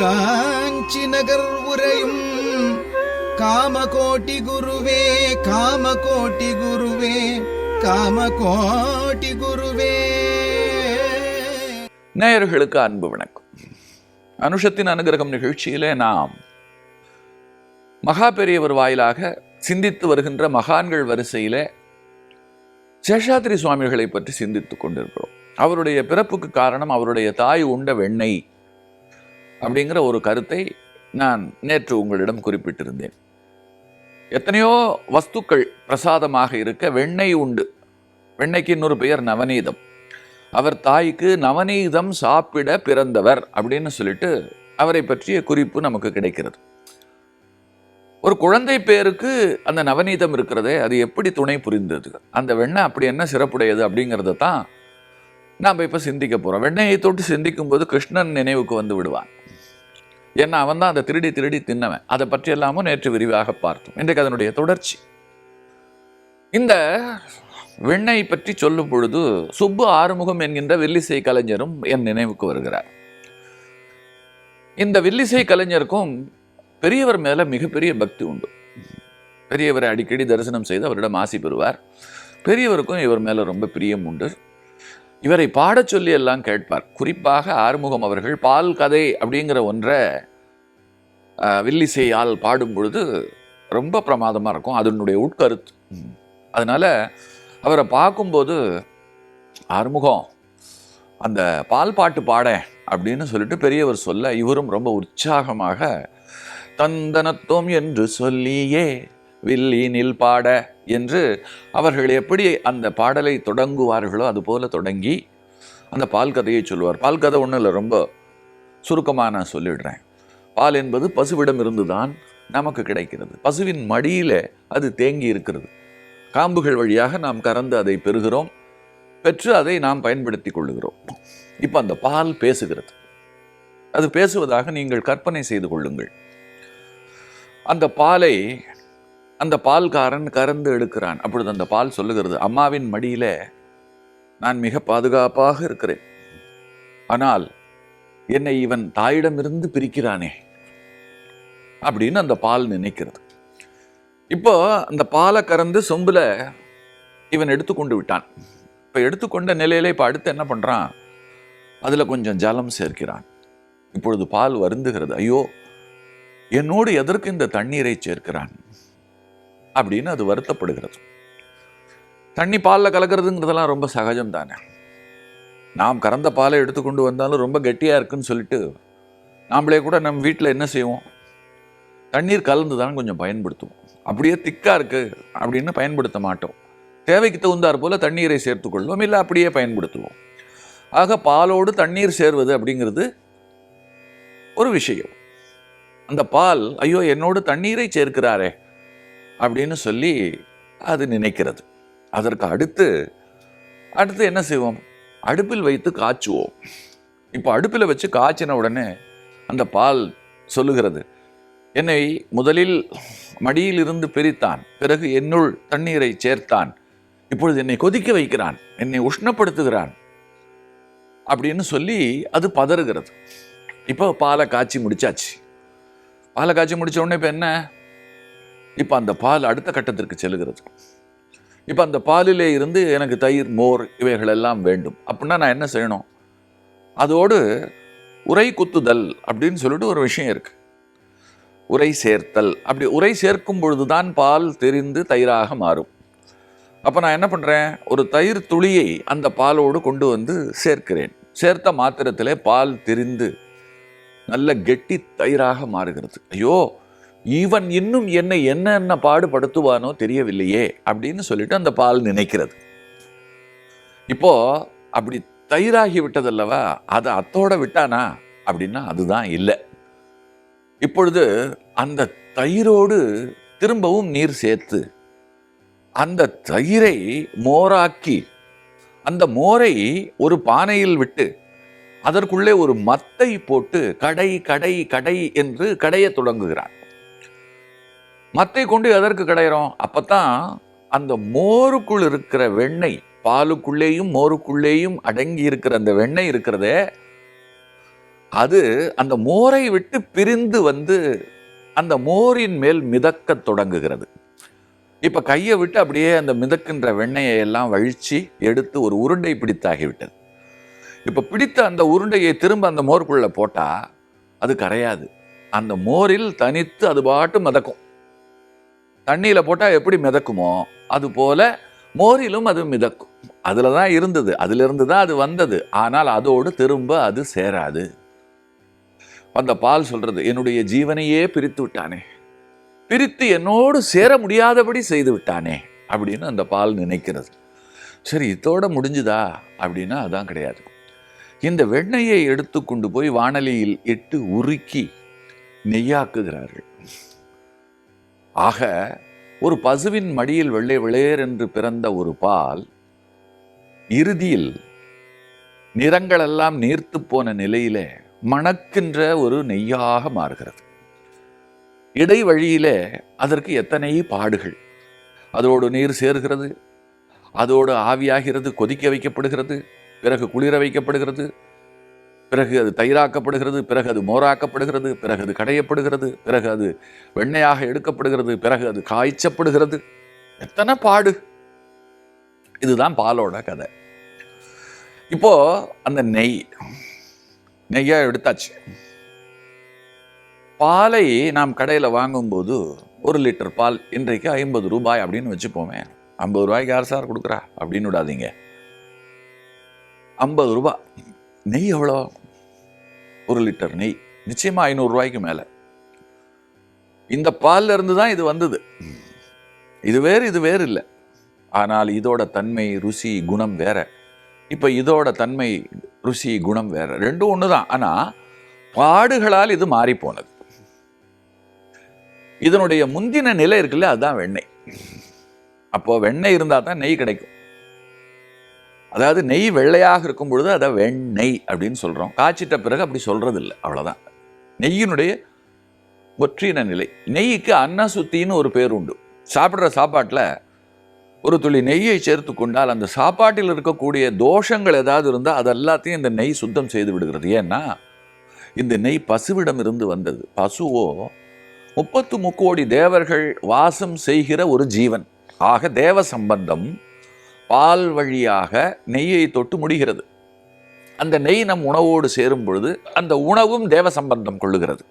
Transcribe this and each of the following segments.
காஞ்சி நகர் உரையும் காமகோட்டி குருவே காமகோட்டி குருவே காமகோட்டி குருவே. நேயர்களுக்கு அன்பு வணக்கம். அனுஷத்தின் அனுகிரகம் நிகழ்ச்சியிலே நாம் மகா பெரியவர் வாயிலாக சிந்தித்து வருகின்ற மகான்கள் வரிசையிலே சேஷாத்திரி சுவாமிகளை பற்றி சிந்தித்துக் கொண்டிருக்கிறோம். அவருடைய பிறப்புக்கு காரணம் அவருடைய தாய் உண்ட வெண்ணெய். அப்படிங்கிற ஒரு கருத்தை நான் நேற்று உங்களிடம் குறிப்பிட்டிருந்தேன். எத்தனையோ வஸ்துக்கள் பிரசாதமாக இருக்க வெண்ணெய் உண்டு. வெண்ணெய்க்கு இன்னொரு பெயர் நவநீதம். அவர் தாய்க்கு நவநீதம் சாப்பிட பிறந்தவர் அப்படின்னு சொல்லிட்டு அவரை பற்றிய குறிப்பு நமக்கு கிடைக்கிறது. ஒரு குழந்தை பேருக்கு அந்த நவநீதம் இருக்கிறதே அது எப்படி துணை புரிந்தது? அந்த வெண்ணெய் அப்படி என்ன சிறப்புடையது அப்படிங்கிறத தான் நாம் இப்போ சிந்திக்க போகிறோம் வெண்ணெயை தொட்டு சிந்திக்கும் போது கிருஷ்ணன் நினைவுக்கு வந்து விடுவான். ஏன்னா அவன் தான் அதை திருடி திருடி தின்னவன். அதை பற்றி எல்லாமும் நேற்று விரிவாக பார்த்தோம். இன்றைக்கு அதனுடைய தொடர்ச்சி. இந்த வெண்ணை பற்றி சொல்லும் பொழுது சுப்பு ஆறுமுகம் என்கின்ற வில்லிசை கலைஞரும் என் நினைவுக்கு வருகிறார். இந்த வில்லிசை கலைஞருக்கும் பெரியவர் மேல மிகப்பெரிய பக்தி உண்டு. பெரியவரை அடிக்கடி தரிசனம் செய்து அவரிடம் ஆசி பெறுவார். பெரியவருக்கும் இவர் மேல ரொம்ப பிரியம் உண்டு. இவரை பாடச் சொல்லி எல்லாம் கேட்பார். குறிப்பாக ஆறுமுகம் அவர்கள் பால் கதை அப்படிங்கிற ஒன்றை வில்லிசையால் பாடும் பொழுது ரொம்ப பிரமாதமாக இருக்கும். அதனுடைய உட்கருத்து. அதனால் அவரை பார்க்கும்போது ஆறுமுகம் அந்த பால் பாட்டு பாட அப்படின்னு சொல்லிட்டு பெரியவர் சொல்ல இவரும் ரொம்ப உற்சாகமாக தந்தனத்துவம் என்று சொல்லியே வில்லினில் பாட என்று அவர்கள் எப்படி அந்த பாடலை தொடங்குவார்களோ அதுபோல தொடங்கி அந்த பால் கதையை சொல்லுவார். பால் கதை ஒன்றும் இல்லை ரொம்ப சுருக்கமாக நான் சொல்லிடுறேன். பால் என்பது பசுவிடம் இருந்துதான் நமக்கு கிடைக்கிறது. பசுவின் மடியில் அது தேங்கி இருக்கிறது. காம்புகள் வழியாக நாம் கறந்து அதை பெறுகிறோம். பெற்று அதை நாம் பயன்படுத்தி கொள்ளுகிறோம். இப்போ அந்த பால் பேசுகிறது. அது பேசுவதாக நீங்கள் கற்பனை செய்து கொள்ளுங்கள். அந்த பாலை அந்த பால்காரன் கறந்து எடுக்கிறான். அப்பொழுது அந்த பால் சொல்லுகிறது அம்மாவின் மடியில நான் மிக பாதுகாப்பாக இருக்கிறேன். ஆனால் என்னை இவன் தாயிடமிருந்து பிரிக்கிறானே அப்படின்னு அந்த பால் நினைக்கிறது. இப்போ அந்த பாலை கறந்து சொம்புல இவன் எடுத்துக்கொண்டு விட்டான். இப்போ எடுத்துக்கொண்ட நிலையில இப்போ அடுத்து என்ன பண்றான்? அதுல கொஞ்சம் ஜலம் சேர்க்கிறான். இப்பொழுது பால் வருந்துகிறது ஐயோ என்னோடு எதற்கு இந்த தண்ணீரை சேர்க்கிறான்? அப்படின்னு அது வருத்தப்படுகிறது. தண்ணி பாலில் கலக்கிறதுங்கிறதெல்லாம் ரொம்ப சகஜம் தானே நாம் கறந்த பாலை எடுத்துக்கொண்டு வந்தாலும் ரொம்ப கெட்டியாக இருக்குன்னு சொல்லிட்டு நாம்ளே கூட நம்ம வீட்டில் என்ன செய்வோம்? தண்ணீர் கலந்து தான் கொஞ்சம் பயன்படுத்துவோம். அப்படியே திக்காக இருக்குது அப்படின்னு பயன்படுத்த மாட்டோம். தேவைக்கு தகுந்தாற் போல் தண்ணீரை சேர்த்துக்கொள்வோம் இல்லை அப்படியே பயன்படுத்துவோம். ஆக பாலோடு தண்ணீர் சேர்வது அப்படிங்கிறது ஒரு விஷயம். அந்த பால் ஐயோ என்னோடு தண்ணீரை சேர்க்கிறாரே அப்படின்னு சொல்லி அது நினைக்கிறது. அதற்கு அடுத்து அடுத்து என்ன செய்வோம்? அடுப்பில் வைத்து காய்ச்சுவோம். இப்போ அடுப்பில் வச்சு காய்ச்சின உடனே அந்த பால் சொல்லுகிறது என்னை முதலில் மடியிலிருந்து பிரித்தான் பிறகு என்னுள் தண்ணீரை சேர்த்தான். இப்பொழுது என்னை கொதிக்க வைக்கிறான் என்னை உஷ்ணப்படுத்துகிறான். அப்படின்னு சொல்லி அது பதறுகிறது. இப்போ பாலை காய்ச்சி முடிச்சாச்சு. பாலை காய்ச்சி முடிச்ச உடனே இப்போ என்ன? இப்போ அந்த பால் அடுத்த கட்டத்திற்கு செல்கிறது இப்போ அந்த பாலிலே இருந்து எனக்கு தயிர் மோர் இவைகள் எல்லாம் வேண்டும். அப்படின்னா நான் என்ன செய்யணும்? அதோடு உரை குத்துதல் அப்படின்னு சொல்லிட்டு ஒரு விஷயம் இருக்குது உரை சேர்த்தல். அப்படி உரை சேர்க்கும் பொழுதுதான் பால் தெரிந்து தயிராக மாறும். அப்போ நான் என்ன பண்ணுறேன் ஒரு தயிர் துளியை அந்த பாலோடு கொண்டு வந்து சேர்க்கிறேன். சேர்த்த மாத்திரத்திலே பால் தெரிந்து நல்ல கெட்டி தயிராக மாறுகிறது. ஐயோ இவன் இன்னும் என்னை என்னென்ன பாடுபடுத்துவானோ தெரியவில்லையே அப்படின்னு சொல்லிட்டு அந்த பால் நினைக்கிறது. இப்போ அப்படி தயிராகி விட்டதல்லவா? அதை அத்தோட விட்டானா? அப்படின்னா அதுதான் இல்லை. இப்பொழுது அந்த தயிரோடு திரும்பவும் நீர் சேர்த்து அந்த தயிரை மோராக்கி அந்த மோரை ஒரு பானையில் விட்டு அதற்குள்ளே ஒரு மத்தை போட்டு கடை கடை கடை என்று கடையை தொடங்குகிறான். மத்தை கொண்டு எதற்கு கிடைக்கிறோம் அப்போ தான் அந்த மோருக்குள் இருக்கிற வெண்ணெய் பாலுக்குள்ளேயும் மோருக்குள்ளேயும் அடங்கி இருக்கிற அந்த வெண்ணெய் இருக்கிறதே அது அந்த மோரை விட்டு பிரிந்து வந்து அந்த மோரின் மேல் மிதக்கத் தொடங்குகிறது. இப்போ கையை விட்டு அப்படியே அந்த மிதக்கின்ற வெண்ணெயை எல்லாம் வழிச்சு எடுத்து ஒரு உருண்டை பிடித்தாகிவிட்டது இப்போ பிடித்த அந்த உருண்டையை திரும்ப அந்த மோருக்குள்ளே போட்டால் அது கரையாது. அந்த மோரில் தனித்து அது பாட்டு மிதக்கும். தண்ணியில் போட்டால் எப்படி மிதக்குமோ அது போல மோரிலும் அது மிதக்கும். அதில் தான் இருந்தது. அதிலிருந்து தான் அது வந்தது. ஆனால் அதோடு திரும்ப அது சேராது. அந்த பால் சொல்றது என்னுடைய ஜீவனையே பிரித்து விட்டானே. பிரித்து என்னோடு சேர முடியாதபடி செய்து விட்டானே. அப்படின்னு அந்த பால் நினைக்கிறது. சரி இதோட முடிஞ்சுதா? அப்படின்னா அதான் கிடையாது. இந்த வெண்ணெயை எடுத்து கொண்டு போய் வானலியில் இட்டு உருக்கி நெய்யாக்குகிறார்கள். ஆக ஒரு பசுவின் மடியில் வெள்ளை வெளேர் என்று பிறந்த ஒரு பால் இறுதியில் நிறங்களெல்லாம் நீர்த்து போன நிலையிலே மணக்கின்ற ஒரு நெய்யாக மாறுகிறது. இடைவழியிலே அதற்கு எத்தனை பாடுகள். அதோடு நீர் சேர்கிறது அதோடு ஆவியாகிறது கொதிக்க வைக்கப்படுகிறது பிறகு குளிர வைக்கப்படுகிறது பிறகு அது தயிராக்கப்படுகிறது பிறகு அது மோராக்கப்படுகிறது பிறகு அது கடையப்படுகிறது பிறகு அது வெண்ணெயாக எடுக்கப்படுகிறது பிறகு அது காய்ச்சப்படுகிறது. எத்தனை பாடு? இதுதான் பாலோட கதை. இப்போ அந்த நெய் நெய்யா எடுத்தாச்சு. பாலை நாம் கடையில் வாங்கும்போது ஒரு லிட்டர் பால் இன்றைக்கு ஐம்பது ரூபாய் அப்படின்னு வச்சுப்போமே. ஐம்பது ரூபாய்க்கு யார் சார் கொடுக்குறா? அப்படின்னு விடாதீங்க. ஐம்பது ரூபாய். நெய் எவ்வளோ? ஒரு லிட்டர் நெய். நிச்சயமா ஐநூறுரூவாய்க்கு மேலே. இந்த பால்ல இருந்து தான் இது வந்தது. இது வேறு இது வேறு இல்லை. ஆனால் இதோட தன்மை ருசி குணம் வேற. இப்போ இதோட தன்மை ருசி குணம் வேற. ரெண்டும் ஒன்று தான். ஆனால் பாடுகளால் இது மாறி போனது. இதனுடைய முந்தின நிலை இருக்குல்ல அதுதான் வெண்ணெய். அப்போ வெண்ணெய் இருந்தால் தான் நெய் கிடைக்கும். அதாவது நெய் வெள்ளையாக இருக்கும் பொழுது அதை வெண்ணெய் அப்படின்னு சொல்கிறோம் காய்ச்சிட்ட பிறகு அப்படி சொல்கிறது இல்லை அவ்வளோதான் நெய்யினுடைய ஒற்றின நிலை. நெய்க்கு அன்னசுத்தின்னு ஒரு பேர் உண்டு. சாப்பிட்ற சாப்பாட்டில் ஒரு துளி நெய்யை சேர்த்து கொண்டால் அந்த சாப்பாட்டில் இருக்கக்கூடிய தோஷங்கள் ஏதாவது இருந்தால் அது எல்லாத்தையும் இந்த நெய் சுத்தம் செய்து விடுகிறது. ஏன்னா இந்த நெய் பசுவிடம் இருந்து வந்தது. பசுவோ முப்பத்து முக்கோடி தேவர்கள் வாசம் செய்கிற ஒரு ஜீவன். ஆக தேவ சம்பந்தம் பால் வழியாக நெய்யை தொட்டு முடிகிறது. அந்த நெய் நம் உணவோடு சேரும் பொழுது அந்த உணவும் தேவ சம்பந்தம் கொள்ளுகிறது.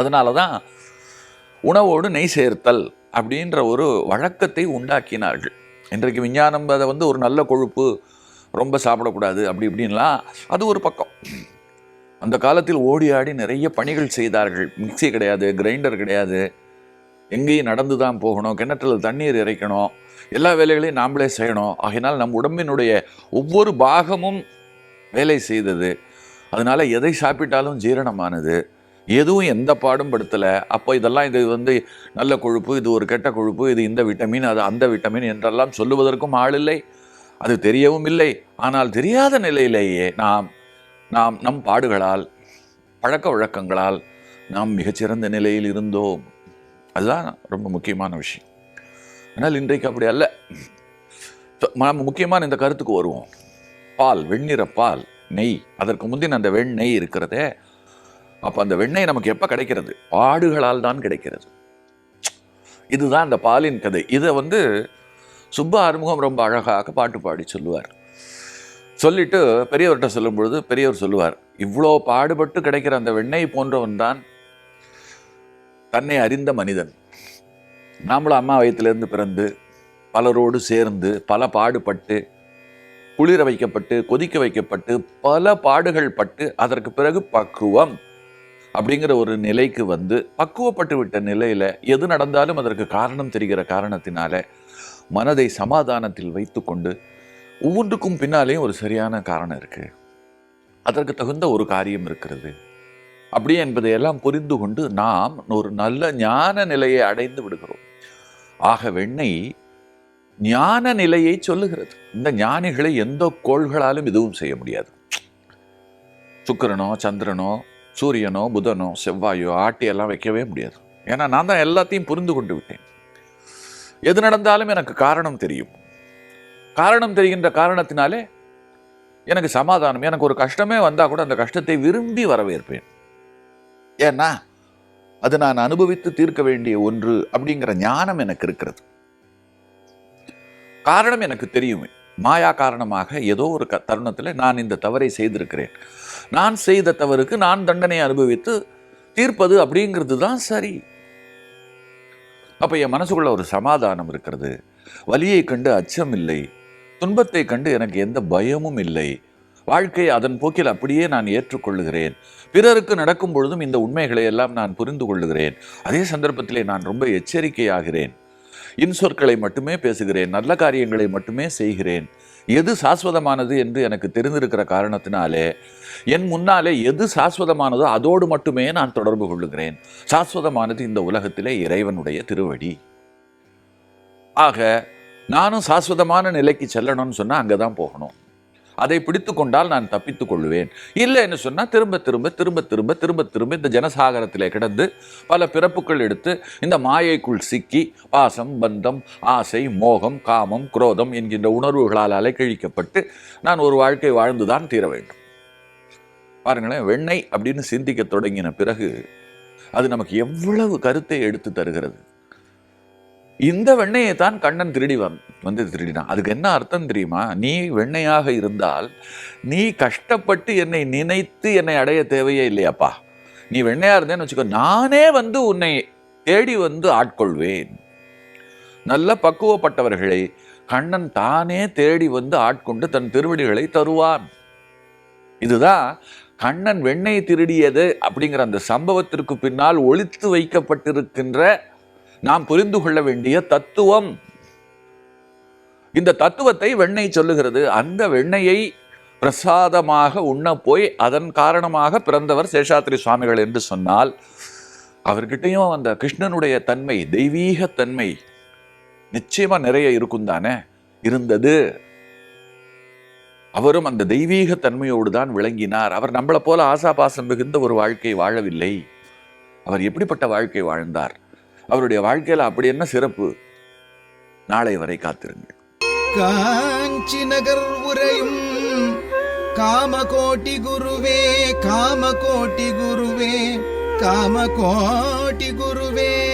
அதனால தான் உணவோடு நெய் சேர்த்தல் அப்படின்ற ஒரு வழக்கத்தை உண்டாக்கினார்கள். இன்றைக்கு விஞ்ஞானம் அதை வந்து ஒரு நல்ல கொழுப்பு ரொம்ப சாப்பிடக்கூடாது அப்படி இப்படின்லாம் அது ஒரு பக்கம். அந்த காலத்தில் ஓடி ஆடி நிறைய பணிகள் செய்தார்கள். மிக்சி கிடையாது கிரைண்டர் கிடையாது. எங்கேயும் நடந்து தான் போகணும். கிணற்றில் தண்ணீர் இறைக்கணும். எல்லா வேலைகளையும் நாமளே செய்யணும். ஆகினால் நம் உடம்பினுடைய ஒவ்வொரு பாகமும் வேலை செய்தது. அதனால எதை சாப்பிட்டாலும் ஜீரணமானது. எதுவும் எந்த பாடும் படுத்தலை. அப்போ இதெல்லாம் இது வந்து நல்ல கொழுப்பு இது ஒரு கெட்ட கொழுப்பு இது இந்த விட்டமின் அது அந்த விட்டமின் என்றெல்லாம் சொல்லுவதற்கும் ஆள் இல்லை அது தெரியவும் இல்லை. ஆனால் தெரியாத நிலையிலேயே நாம் நாம் நம் பாடுகளால் பழக்க வழக்கங்களால் நாம் மிகச்சிறந்த நிலையில் இருந்தோம். அதுதான் ரொம்ப முக்கியமான விஷயம். ஆனால் இன்றைக்கு அப்படி அல்ல. நம்ம நாம் முக்கியமான இந்த கருத்துக்கு வருவோம். பால் வெண்ணிற பால் நெய். அதற்கு முந்தின அந்த வெண்ணெய் இருக்கிறதே. அப்போ அந்த வெண்ணெய் நமக்கு எப்போ கிடைக்கிறது? ஆடுகளால் தான் கிடைக்கிறது. இதுதான் அந்த பாலின் கதை. இதை வந்து சுப்ப அறிமுகம் ரொம்ப அழகாக பாட்டு பாடி சொல்லுவார். சொல்லிட்டு பெரியவர்கிட்ட சொல்லும் பொழுது பெரியவர் சொல்லுவார் இவ்வளோ பாடுபட்டு கிடைக்கிற அந்த வெண்ணெய் போன்றவன் தான் தன்னை அறிந்த மனிதன். நாமளும் அம்மா வயத்திலேருந்து பிறந்து பலரோடு சேர்ந்து பல பாடுபட்டு குளிர வைக்கப்பட்டு கொதிக்க வைக்கப்பட்டு பல பாடுகள் பட்டு அதற்கு பிறகு பக்குவம் அப்படிங்கிற ஒரு நிலைக்கு வந்து பக்குவப்பட்டு விட்ட நிலையில் எது நடந்தாலும் அதற்கு காரணம் தெரிகிற காரணத்தினால மனதை சமாதானத்தில் வைத்துக்கொண்டு ஒவ்வொன்றுக்கும் பின்னாலேயும் ஒரு சரியான காரணம் இருக்குது அதற்கு தகுந்த ஒரு காரியம் இருக்கிறது. அப்படி என்பதையெல்லாம் புரிந்து கொண்டு நாம் ஒரு நல்ல ஞான நிலையை அடைந்து விடுகிறோம். ஆக வெண்ணெய் ஞான நிலையை சொல்லுகிறது. இந்த ஞானிகளை எந்த கோள்களாலும் எதுவும் செய்ய முடியாது. சுக்கிரனோ சந்திரனோ சூரியனோ புதனோ செவ்வாயோ ஆட்டியெல்லாம் வைக்கவே முடியாது. ஏன்னா நான் தான் எல்லாத்தையும் புரிந்து கொண்டு விட்டேன். எது நடந்தாலும் எனக்கு காரணம் தெரியும். காரணம் தெரிகின்ற காரணத்தினாலே எனக்கு சமாதானம். எனக்கு ஒரு கஷ்டமே வந்தால் கூட அந்த கஷ்டத்தை விரும்பி வரவேற்பேன். ஏன்னா அது நான் அனுபவித்து தீர்க்க வேண்டிய ஒன்று அப்படிங்கிற ஞானம் எனக்கு இருக்கிறது. காரணம் எனக்கு தெரியுமே. மாயா காரணமாக ஏதோ ஒரு க தருணத்தில் நான் இந்த தவறை செய்திருக்கிறேன். நான் செய்த தவறுக்கு நான் தண்டனை அனுபவித்து தீர்ப்பது அப்படிங்கிறது தான் சரி. அப்போ என் மனசுக்குள்ள ஒரு சமாதானம் இருக்கிறது. வலியை கண்டு அச்சம் இல்லை. துன்பத்தை கண்டு எனக்கு எந்த பயமும் இல்லை. வாழ்க்கை அதன் போக்கில் அப்படியே நான் ஏற்றுக்கொள்ளுகிறேன். பிறருக்கு நடக்கும் பொழுதும் இந்த உண்மைகளை எல்லாம் நான் புரிந்து கொள்ளுகிறேன். அதே சந்தர்ப்பத்திலே நான் ரொம்ப எச்சரிக்கையாகிறேன். இன்சொற்களை மட்டுமே பேசுகிறேன் நல்ல காரியங்களை மட்டுமே செய்கிறேன். எது சாஸ்வதமானது என்று எனக்கு தெரிந்திருக்கிற காரணத்தினாலே என் முன்னாலே எது சாஸ்வதமானதோ அதோடு மட்டுமே நான் தொடர்பு கொள்ளுகிறேன். சாஸ்வதமானது இந்த உலகத்திலே இறைவனுடைய திருவடி. ஆக நானும் சாஸ்வதமான நிலைக்கு செல்லணும்னு சொன்னால் அங்கே தான் போகணும். அதை பிடித்து கொண்டால் நான் தப்பித்துக் கொள்ளுவேன் இல்லைன்னு சொன்னால் திரும்ப திரும்ப திரும்ப திரும்ப திரும்ப திரும்ப இந்த ஜனசாகரத்திலே கிடந்து பல பிறப்புகள் எடுத்து இந்த மாயைக்குள் சிக்கி பாசம் பந்தம் ஆசை மோகம் காமம் குரோதம் என்கின்ற உணர்வுகளால் அலைக்கழிக்கப்பட்டு நான் ஒரு வாழ்க்கை வாழ்ந்துதான் தீர வேண்டும். பாருங்களேன் வெண்ணெய் அப்படின்னு சிந்திக்க தொடங்கின பிறகு அது நமக்கு எவ்வளவு கருத்தை எடுத்து தருகிறது? இந்த வெண்ணையை தான் கண்ணன் திருடி வந் வந்து திருடினான். அதுக்கு என்ன அர்த்தம் தெரியுமா? நீ வெண்ணையாக இருந்தால் நீ கஷ்டப்பட்டு என்னை நினைத்து என்னை அடைய தேவையே இல்லையாப்பா. நீ வெண்ணையாக இருந்தேன்னு வச்சுக்கோ நானே வந்து உன்னை தேடி வந்து ஆட்கொள்வேன். நல்ல பக்குவப்பட்டவர்களை கண்ணன் தானே தேடி வந்து ஆட்கொண்டு தன் திருவடிகளை தருவான். இதுதான் கண்ணன் வெண்ணெய் திருடியது அப்படிங்கிற அந்த சம்பவத்திற்கு பின்னால் ஒழித்து வைக்கப்பட்டிருக்கின்ற நாம் புரிந்து கொள்ள வேண்டிய தத்துவம். இந்த தத்துவத்தை வெண்ணெய் சொல்லுகிறது. அந்த வெண்ணெயை பிரசாதமாக உண்ண போய் அதன் காரணமாக பிறந்தவர் சேஷாத்திரி சுவாமிகள் என்று சொன்னால் அவர்கிட்டையும் அந்த கிருஷ்ணனுடைய தன்மை தெய்வீக தன்மை நிச்சயமா நிறைய இருக்கும் தானே? இருந்தது. அவரும் அந்த தெய்வீக தன்மையோடு தான் விளங்கினார். அவர் நம்மளை போல ஆசாபாசம் மிகுந்த ஒரு வாழ்க்கை வாழவில்லை. அவர் எப்படிப்பட்ட வாழ்க்கை வாழ்ந்தார்? அவருடைய வாழ்க்கையில அப்படி என்ன சிறப்பு? நாளை வரை காத்திருங்கள். காஞ்சி நகர் உரையும் காமகோட்டி குருவே காமகோட்டி குருவே காமகோட்டி குருவே.